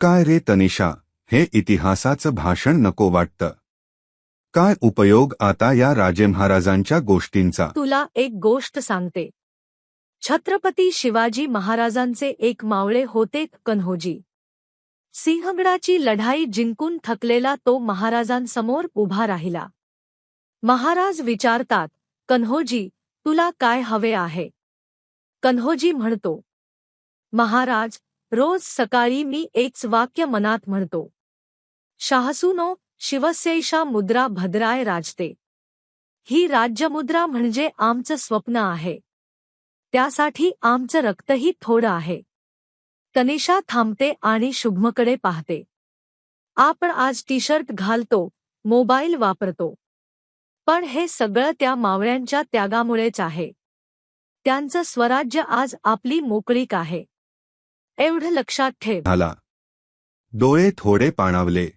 काय रे तनिषा? हे इतिहासाचं भाषण नको वाटतं. काय उपयोग आता या राजे महाराजांच्या गोष्टींचा? तुला एक गोष्ट सांगते. छत्रपती शिवाजी महाराजांचे एक मावळे होते कन्होजी. सिंहगडाची लढाई जिंकून थकलेला तो महाराजांसमोर उभा राहिला. महाराज विचारतात कन्होजी तुला काय हवे आहे? कन्होजी म्हणतो महाराज रोज सकाळी मी एकच वाक्य मनात म्हणतो. शाहसूनो शिवसेशा मुद्रा भद्राय राजते. ही राज्यमुद्रा म्हणजे आमचं स्वप्न आहे. त्यासाठी आमचं रक्तही थोडं आहे. तनिषा थांबते आणि शुभमकडे पाहते. आपण आज टी शर्ट घालतो मोबाईल वापरतो. पण हे सगळं त्या मावळ्यांच्या त्यागामुळेच आहे. त्यांचं स्वराज्य आज आपली मोकळीक आहे. एवढं लक्षात ठेव. झाला. डोळे थोडे पाणावले.